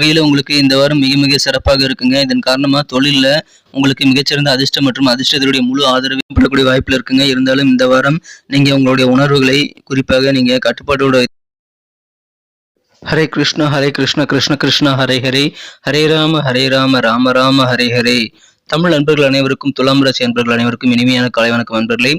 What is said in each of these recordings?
வகையில் உங்களுக்கு இந்த வாரம் மிக மிக சிறப்பாக இருக்குங்க. இதன் காரணமாக தொழிலில் உங்களுக்கு மிகச்சிறந்த அதிர்ஷ்டம் மற்றும் அதிர்ஷ்டத்தினுடைய முழு ஆதரவையும் பெறக்கூடிய வாய்ப்பில் இருக்குங்க. இருந்தாலும் இந்த வாரம் நீங்கள் உங்களுடைய உணர்வுகளை குறிப்பாக நீங்கள் கட்டுப்பாட்டோட ஹரே கிருஷ்ணா ஹரே கிருஷ்ண கிருஷ்ண கிருஷ்ணா ஹரே ஹரே. ஹரே ராம ஹரே ராம ராம ராம ஹரே ஹரே. தமிழ் நண்பர்கள் அனைவருக்கும் துலாம் ராசி நண்பர்கள் அனைவருக்கும் இனிமையான காலை வணக்கம் நண்பர்களே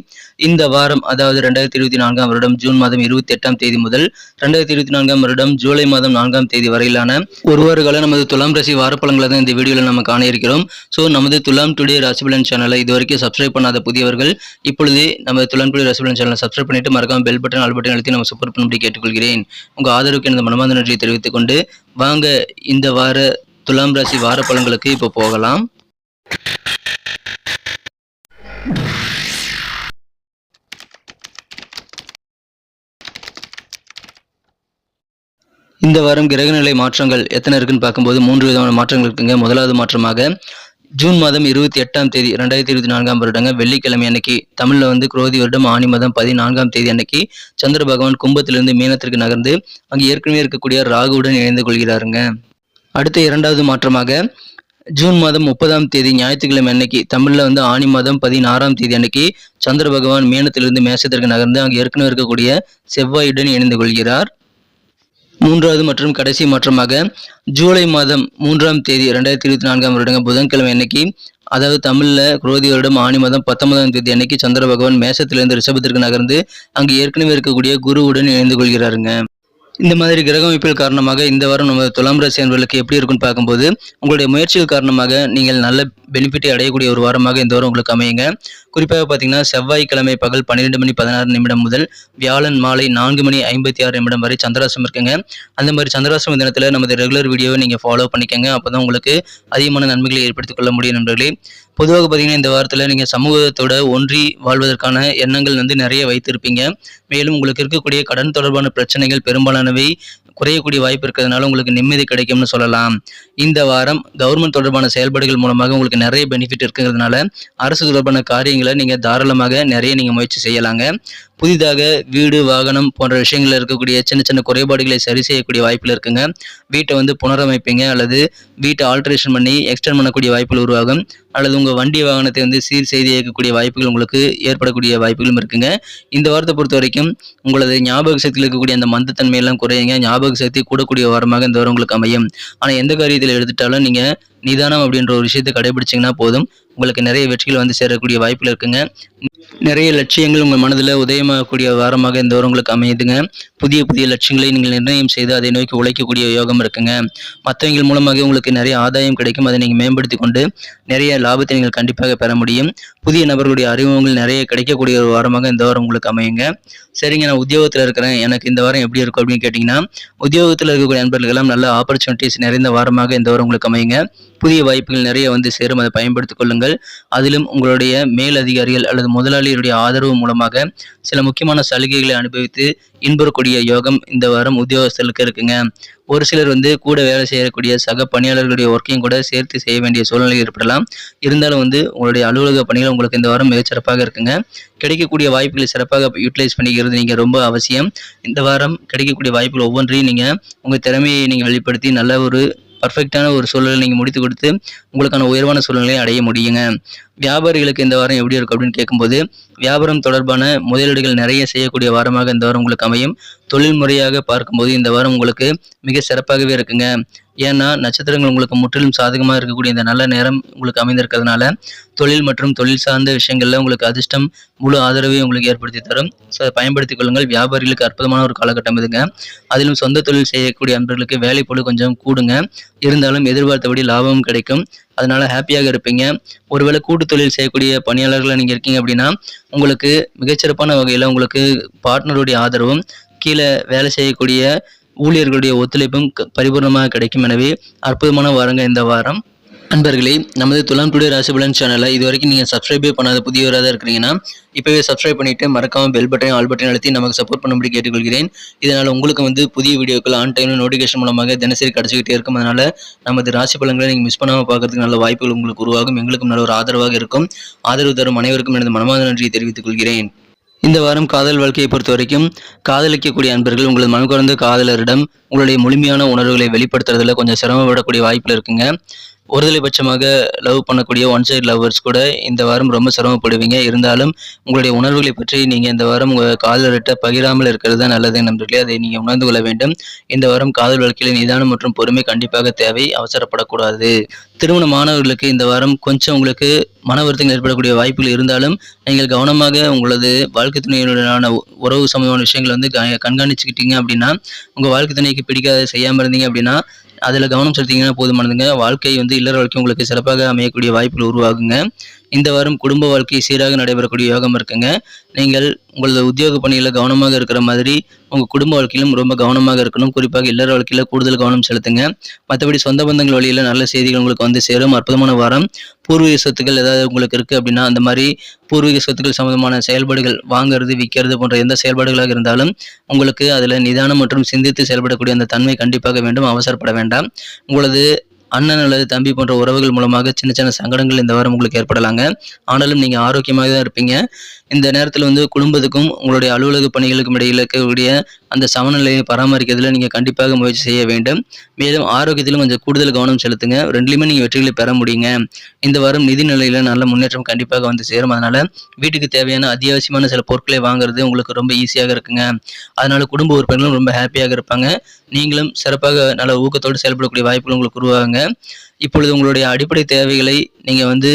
இந்த வாரம் அதாவது ரெண்டாயிரத்தி இருபத்தி நான்காம் வருடம் ஜூன் மாதம் இருபத்தி எட்டாம் தேதி முதல் ரெண்டாயிரத்தி இருபத்தி நான்காம் வருடம் ஜூலை மாதம் நான்காம் தேதி வரையிலான ஒரு வார கால நமது துலாம் ராசி வாரப்பழங்களை தான் இந்த வீடியோவில் நம்ம காண இருக்கிறோம் ஸோ நமது துலாம் டுடே ராசிபலன் சேனலை இதுவரைக்கும் சப்ஸ்கிரைப் பண்ணாத புதியவர்கள் இப்பொழுதே நமது துலாம் டுடே ராசிபலன் சேனலை சப்ஸ்கிரைப் பண்ணிட்டு மறக்காம பெல் பட்டன் ஆல் பட்டன் அழுத்தி நம்ம சப்போர்ட் பண்ணும்படி கேட்டுக்கொள்கிறேன். உங்கள் ஆதரவுக்கு எனது மனமார்ந்த நன்றியை தெரிவித்துக் கொண்டு வாங்க இந்த வார துலாம் ராசி வார இப்போ போகலாம். இந்த வாரம் கிரகநிலை மாற்றங்கள் எத்தனை இருக்குன்னு பார்க்கும்போது மூன்று விதமான மாற்றங்கள் இருக்குங்க. முதலாவது மாற்றமாக ஜூன் மாதம் இருபத்தி எட்டாம் தேதி ரெண்டாயிரத்தி இருபத்தி நான்காம் வருடங்க. வெள்ளிக்கிழமை அன்னைக்கு தமிழ்ல வந்து குரோதி வருடம் ஆணி மாதம் பதினான்காம் தேதி அன்னைக்கு சந்திர பகவான் கும்பத்திலிருந்து மீனத்திற்கு நகர்ந்து அங்கு ஏற்கனவே இருக்கக்கூடிய ராகுவுடன் இணைந்து கொள்கிறாருங்க. அடுத்த இரண்டாவது மாற்றமாக ஜூன் மாதம் முப்பதாம் தேதி ஞாயிற்றுக்கிழமை அன்னைக்கு தமிழ்ல வந்து ஆணி மாதம் பதினாறாம் தேதி அன்னைக்கு சந்திர பகவான் மீனத்திலிருந்து மேசத்திற்கு நகர்ந்து அங்கு ஏற்கனவே இருக்கக்கூடிய செவ்வாயுடன் இணைந்து கொள்கிறார். மூன்றாவது மற்றும் கடைசி மாற்றமாக ஜூலை மாதம் மூன்றாம் தேதி ரெண்டாயிரத்தி இருபத்தி நான்காம் வருடங்க புதன்கிழமை அன்னைக்கு அதாவது தமிழ்ல குரோதி வருடம் ஆணி மாதம் பத்தொன்பதாம் தேதி அன்னைக்கு சந்திர பகவான் மேசத்திலிருந்து ரிஷபத்திற்கு நகர்ந்து அங்கு ஏற்கனவே இருக்கக்கூடிய குருவுடன் இணைந்து கொள்கிறாருங்க. இந்த மாதிரி கிரக அமைப்பில் காரணமாக இந்த வாரம் நம்ம துலாம் ராசி அன்பர்களுக்கு எப்படி இருக்குன்னு பார்க்கும்போது உங்களுடைய முயற்சிகள் காரணமாக நீங்கள் நல்ல பெனிஃபிட்டை அடையக்கூடிய ஒரு வாரமாக இந்த வாரம் உங்களுக்கு அமையுங்க. குறிப்பாக பார்த்தீங்கன்னா செவ்வாய்க்கிழமை பகல் பன்னிரெண்டு மணி பதினாறு நிமிடம் முதல் வியாழன் மாலை நான்கு மணி ஐம்பத்தி ஆறு நிமிடம் வரை சந்திராசம் இருக்குங்க. அந்த மாதிரி சந்திராசம் தினத்தில் நமது ரெகுலர் வீடியோவை நீங்கள் ஃபாலோ பண்ணிக்கோங்க. அப்போ தான் உங்களுக்கு அதிகமான நன்மைகளை ஏற்படுத்திக் கொள்ள முடியும் நண்பர்களே. பொதுவாக பார்த்தீங்கன்னா இந்த வாரத்தில் நீங்கள் சமூகத்தோட ஒன்றி வாழ்வதற்கான எண்ணங்கள் வந்து நிறைய வைத்திருப்பீங்க. மேலும் உங்களுக்கு இருக்கக்கூடிய கடன் தொடர்பான பிரச்சனைகள் பெரும்பாலான नब्बे குறையக்கூடிய வாய்ப்பு இருக்கிறதுனால உங்களுக்கு நிம்மதி கிடைக்கும்னு சொல்லலாம். இந்த வாரம் கவர்மெண்ட் தொடர்பான செயல்பாடுகள் மூலமாக உங்களுக்கு நிறைய பெனிஃபிட் இருக்கிறதுனால அரசு தொடர்பான காரியங்களை நீங்கள் தாராளமாக நிறைய நீங்கள் முயற்சி செய்யலாங்க. புதிதாக வீடு வாகனம் போன்ற விஷயங்களில் இருக்கக்கூடிய சின்ன சின்ன குறைபாடுகளை சரி செய்யக்கூடிய வாய்ப்பில் இருக்குங்க. வீட்டை வந்து புனரமைப்பீங்க அல்லது வீட்டை ஆல்ட்ரேஷன் பண்ணி எக்ஸ்டெண்ட் பண்ணக்கூடிய வாய்ப்புகள் உருவாகும். அல்லது உங்கள் வண்டி வாகனத்தை வந்து சீர் செய்து இயக்கக்கூடிய வாய்ப்புகள் உங்களுக்கு ஏற்படக்கூடிய வாய்ப்புகளும் இருக்குங்க. இந்த வாரத்தை பொறுத்த வரைக்கும் உங்களது ஞாபக சக்தியில் இருக்கக்கூடிய அந்த மந்தத்தன்மையெல்லாம் குறையுங்க. ஞாபக சக்தி கூடக்கூடிய வாரமாக இந்த வாரம் உங்களுக்கு அமையும். ஆனால் எந்த காரியத்தில் எடுத்துட்டாலும் நீங்கள் நிதானம் அப்படின்ற ஒரு விஷயத்தை கடைபிடிச்சிங்கன்னா போதும். உங்களுக்கு நிறைய வெற்றிகள் வந்து சேரக்கூடிய வாய்ப்புகள் இருக்குங்க. நிறைய லட்சியங்கள் உங்கள் மனதில் உதயமாகக்கூடிய வாரமாக இந்த வாரம் உங்களுக்கு அமையுதுங்க. புதிய புதிய லட்சியங்களை நீங்கள் நிர்ணயம் செய்து அதை நோக்கி உழைக்கக்கூடிய யோகம் இருக்குங்க. மற்றவங்கள் மூலமாக உங்களுக்கு நிறைய ஆதாயம் கிடைக்கும். அதை நீங்கள் மேம்படுத்தி கொண்டு நிறைய லாபத்தை நீங்கள் கண்டிப்பாக பெற முடியும். புதிய நபர்களுடைய அறிமுகங்கள் நிறைய கிடைக்கக்கூடிய ஒரு வாரமாக இந்த வாரம் உங்களுக்கு அமையுங்க. சரிங்க நான் உத்தியோகத்தில் இருக்கிறேன். எனக்கு இந்த வாரம் எப்படி இருக்கும் அப்படின்னு கேட்டிங்கன்னா உத்தியோகத்தில் இருக்கக்கூடிய நண்பர்களெல்லாம் நல்ல ஆப்பர்ச்சுனிட்டிஸ் நிறைந்த வாரமாக இந்த வாரம் உங்களுக்கு அமையுங்க. புதிய வாய்ப்புகள் நிறைய வந்து சேரும். அதை பயன்படுத்திக் கொள்ளுங்கள். அதிலும் உங்களுடைய மேல் அதிகாரிகள் அல்லது முதலாளியுடைய ஆதரவு மூலமாக சில முக்கியமான சலுகைகளை அனுபவித்து இன்புறக்கூடிய யோகம் இந்த வாரம் உத்தியோகஸ்தர்களுக்கு இருக்குங்க. ஒரு சிலர் வந்து கூட வேலை செய்யக்கூடிய சக பணியாளர்களுடைய ஒர்க்கையும் கூட சேர்த்து செய்ய வேண்டிய சூழ்நிலை ஏற்படலாம். இருந்தாலும் வந்து உங்களுடைய அலுவலக பணிகள் உங்களுக்கு இந்த வாரம் மிகச்சிறப்பாக இருக்குங்க. கிடைக்கக்கூடிய வாய்ப்புகளை சிறப்பாக யூட்டிலைஸ் பண்ணிக்கிறது நீங்கள் ரொம்ப அவசியம். இந்த வாரம் கிடைக்கக்கூடிய வாய்ப்புகள் ஒவ்வொன்றையும் நீங்கள் உங்கள் திறமையை நீங்கள் வெளிப்படுத்தி நல்ல ஒரு பர்ஃபெக்டான ஒரு சூழலை நீங்கள் முடித்து கொடுத்து உங்களுக்கான உயர்வான சூழ்நிலையை அடைய முடியுங்க. வியாபாரிகளுக்கு இந்த வாரம் எப்படி இருக்கும் அப்படின்னு கேட்கும்போது வியாபாரம் தொடர்பான முதலீடுகள் நிறைய செய்யக்கூடிய வாரமாக இந்த வாரம் உங்களுக்கு அமையும். தொழில் முறையாக பார்க்கும்போது இந்த வாரம் உங்களுக்கு மிக சிறப்பாகவே இருக்குங்க. ஏன்னா நட்சத்திரங்கள் உங்களுக்கு முற்றிலும் சாதகமாக இருக்கக்கூடிய இந்த நல்ல நேரம் உங்களுக்கு அமைந்திருக்கிறதுனால தொழில் மற்றும் தொழில் சார்ந்த விஷயங்களில் உங்களுக்கு அதிர்ஷ்டம் முழு ஆதரவை உங்களுக்கு ஏற்படுத்தி தரும். ஸோ அதை பயன்படுத்திக் கொள்ளுங்கள். வியாபாரிகளுக்கு அற்புதமான ஒரு காலகட்டம் இதுங்க. அதிலும் சொந்த தொழில் செய்யக்கூடிய அன்பர்களுக்கு வேலை பொழுது கொஞ்சம் கூடுங்க. இருந்தாலும் எதிர்பார்த்தபடி லாபமும் கிடைக்கும். அதனால ஹாப்பியாக இருப்பீங்க. ஒருவேளை கூட்டு தொழில் செய்யக்கூடிய பணியாளர்களாக நீங்கள் இருக்கீங்க அப்படின்னா உங்களுக்கு மிகச்சிறப்பான வகையில் உங்களுக்கு பார்ட்னருடைய ஆதரவும் கீழே வேலை செய்யக்கூடிய ஊழியர்களுடைய ஒத்துழைப்பும் க- பரிபூர்ணமாக கிடைக்கும். எனவே அற்புதமான வாரங்க இந்த வாரம். நண்பர்களே நமது துலாம் டுடே ராசிபலன் சேனலை இது வரைக்கும் நீங்கள் சப்ஸ்கிரைபே பண்ணாத புதியவராக தான் இருக்கிறீங்கன்னா இப்போவே சப்ஸ்கிரைப் பண்ணிவிட்டு மறக்காமல் பெல் பட்டன் ஆல் பட்டன் அழுத்தி நமக்கு சப்போர்ட் பண்ணும்படி கேட்டுக்கொள்கிறேன். இதனால் உங்களுக்கு வந்து புதிய வீடியோக்கள் ஆன் டைம் நோட்டிஃபிகேஷன் மூலமாக தினசரி கிடச்சிக்கிட்டே இருக்கும். அதனால் நமது ராசி பலன்களை நீங்கள் மிஸ் பண்ணாமல் பார்க்கறதுக்கு நல்ல வாய்ப்புகள் உங்களுக்கு உருவாகும். எங்களுக்கும் நல்ல ஒரு ஆதரவாக இருக்கும். ஆதரவு தரும் அனைவருக்கும் எனது மனமார்ந்த நன்றியை தெரிவித்துக் கொள்கிறேன். இந்த வாரம் காதல் வாழ்க்கையை பொறுத்த வரைக்கும் காதலிக்கக்கூடிய அன்பர்கள் உங்களது மனம் குறைந்த காதலரிடம் உங்களுடைய முழுமையான உணர்வுகளை வெளிப்படுத்துறதுல கொஞ்சம் சிரமப்படக்கூடிய வாய்ப்பில் இருக்குங்க. ஒருதலை பட்சமாக லவ் பண்ணக்கூடிய ஒன் சைடு லவ்வர்ஸ் கூட இந்த வாரம் ரொம்ப சிரமப்படுவீங்க. இருந்தாலும் உங்களுடைய உணர்வுகளை பற்றி நீங்கள் இந்த வாரம் உங்கள் காதலர்கிட்ட பகிராமல் இருக்கிறது தான் நல்லது நண்பர்களே. அதை நீங்கள் உணர்ந்து கொள்ள வேண்டும். இந்த வாரம் காதல் வாழ்க்கையில் நிதானம் மற்றும் பொறுமை கண்டிப்பாக தேவை. அவசரப்படக்கூடாது. திருமண மாணவர்களுக்கு இந்த வாரம் கொஞ்சம் உங்களுக்கு மன வருத்தங்கள் ஏற்படக்கூடிய வாய்ப்புகள் இருந்தாலும் நீங்கள் கவனமாக உங்களது வாழ்க்கை துணையுடனான உ- உறவு சம்பந்தமான விஷயங்களை வந்து கண்காணிச்சுக்கிட்டீங்க அப்படின்னா உங்கள் வாழ்க்கை துணைக்கு பிடிக்காத செய்யாமல் இருந்தீங்க அப்படின்னா அதில் கவனம் செலுத்திங்கன்னா போதுமானதுங்க. வாழ்க்கை வந்து இல்லற வாழ்க்கை உங்களுக்கு சிறப்பாக அமையக்கூடிய வாய்ப்புகள் உருவாகுங்க. இந்த வாரம் குடும்ப வாழ்க்கை சீராக நடைபெறக்கூடிய யோகம் இருக்குங்க. நீங்கள் உங்களது உத்தியோக பணியில் கவனமாக இருக்கிற மாதிரி உங்கள் குடும்ப வாழ்க்கையிலும் ரொம்ப கவனமாக இருக்கணும். குறிப்பாக இல்லற வாழ்க்கையில் கூடுதல் கவனம் செலுத்துங்க. மற்றபடி சொந்த பந்தங்கள் வழியில் நல்ல செய்திகள் உங்களுக்கு வந்து சேரும். அற்புதமான வாரம். பூர்வீக சொத்துக்கள் ஏதாவது உங்களுக்கு இருக்குது அப்படின்னா அந்த மாதிரி பூர்வீக சொத்துக்கள் சம்பந்தமான செயல்பாடுகள் வாங்குறது விற்கிறது போன்ற எந்த செயல்பாடுகளாக இருந்தாலும் உங்களுக்கு அதில் நிதானம் மற்றும் சிந்தித்து செயல்படக்கூடிய அந்த தன்மை கண்டிப்பாக வேண்டும். அவசரப்பட வேண்டாம். உங்களது அண்ணன் அல்லது தம்பி போன்ற உறவுகள் மூலமாக சின்ன சின்ன சங்கடங்கள் இந்த வாரம் உங்களுக்கு ஏற்படலாங்க. ஆனாலும் நீங்கள் ஆரோக்கியமாக தான் இருப்பீங்க. இந்த நேரத்தில் வந்து குடும்பத்துக்கும் உங்களுடைய அலுவலக பணிகளுக்கும் இடையில் இருக்கக்கூடிய அந்த சமநிலையை பராமரிக்கிறதுல நீங்கள் கண்டிப்பாக முயற்சி செய்ய வேண்டும். மேலும் ஆரோக்கியத்திலும் கொஞ்சம் கூடுதல் கவனம் செலுத்துங்க. ரெண்டுலையுமே நீங்கள் வெற்றிகளை பெற முடியுங்க. இந்த வாரம் நிதி நிலையில் நல்ல முன்னேற்றம் கண்டிப்பாக வந்து சேரும். அதனால் வீட்டுக்கு தேவையான அத்தியாவசியமான சில பொருட்களை வாங்குறது உங்களுக்கு ரொம்ப ஈஸியாக இருக்குங்க. அதனால் குடும்ப உறுப்பினர்களும் ரொம்ப ஹாப்பியாக இருப்பாங்க. நீங்களும் சிறப்பாக நல்ல ஊக்கத்தோடு செயல்படக்கூடிய வாய்ப்புகள் உங்களுக்கு உருவாகுங்க. இப்பொழுது உங்களுடைய அடிப்படை தேவைகளை நீங்கள் வந்து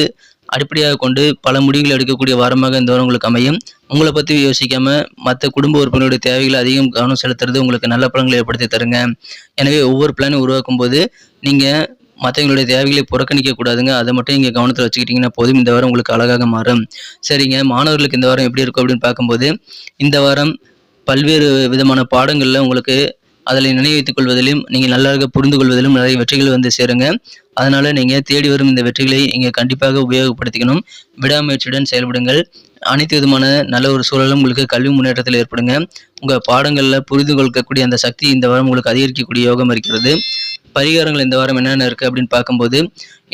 அடிப்படையாக கொண்டு பல முடிவுகள் எடுக்கக்கூடிய வாரமாக இந்த வாரம் உங்களுக்கு அமையும். உங்களை பற்றி யோசிக்காம மற்ற குடும்ப உறுப்பினருடைய தேவைகளை அதிகம் கவனம் செலுத்துறது உங்களுக்கு நல்ல பலன்களை ஏற்படுத்தி தருங்க. எனவே ஒவ்வொரு பிளானும் உருவாக்கும் போது நீங்கள் மற்றவங்களுடைய தேவைகளை புறக்கணிக்க கூடாதுங்க. அதை மட்டும் நீங்கள் கவனத்தில் வச்சுக்கிட்டிங்கன்னா போதும். இந்த வாரம் உங்களுக்கு அழகாக மாறும். சரிங்க. மாணவர்களுக்கு இந்த வாரம் எப்படி இருக்கும் அப்படின்னு பார்க்கும்போது இந்த வாரம் பல்வேறு விதமான பாடங்களில் உங்களுக்கு அதில் நினைவு வைத்துக் கொள்வதிலும் நீங்கள் நல்லாக புரிந்து கொள்வதிலும் நிறைய வெற்றிகள் வந்து சேருங்க. அதனால் நீங்கள் தேடி வரும் இந்த வெற்றிகளை நீங்கள் கண்டிப்பாக உபயோகப்படுத்திக்கணும். விடாமுயற்சியுடன் செயல்படுங்கள். அனைத்து விதமான நல்ல ஒரு சூழலும் உங்களுக்கு கல்வி முன்னேற்றத்தில் ஏற்படுங்க. உங்கள் பாடங்களில் புரிந்து கொள்ளக்கூடிய அந்த சக்தி இந்த வாரம் உங்களுக்கு அதிகரிக்கக்கூடிய யோகம் இருக்கிறது. பரிகாரங்கள் இந்த வாரம் என்னென்ன இருக்குது அப்படின்னு பார்க்கும்போது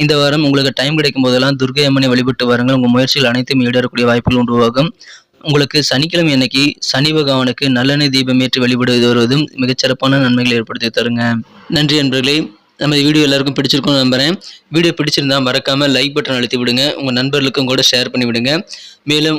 இந்த வாரம் உங்களுக்கு டைம் கிடைக்கும் போதெல்லாம் துர்கை அம்மனை வழிபட்டு வாருங்கள். உங்கள் முயற்சிகள் அனைத்தும் ஈடேறக்கூடிய வாய்ப்புகள் உருவாகும். உங்களுக்கு சனிக்கிழமை அன்னைக்கு சனி பகவானுக்கு நல்லெண்ணெய் தீபம் ஏற்றி வழிபடுவது வருவதும் மிகச்சிறப்பான நன்மைகளை ஏற்படுத்தி தருங்க. நன்றி நண்பர்களே. நம்ம வீடியோ எல்லாருக்கும் பிடிச்சிருக்கும்னு நம்புறேன். வீடியோ பிடிச்சிருந்தா மறக்காமல் லைக் பட்டன் அழுத்தி விடுங்க. உங்கள் நண்பர்களுக்கும் கூட ஷேர் பண்ணி விடுங்க மேலும்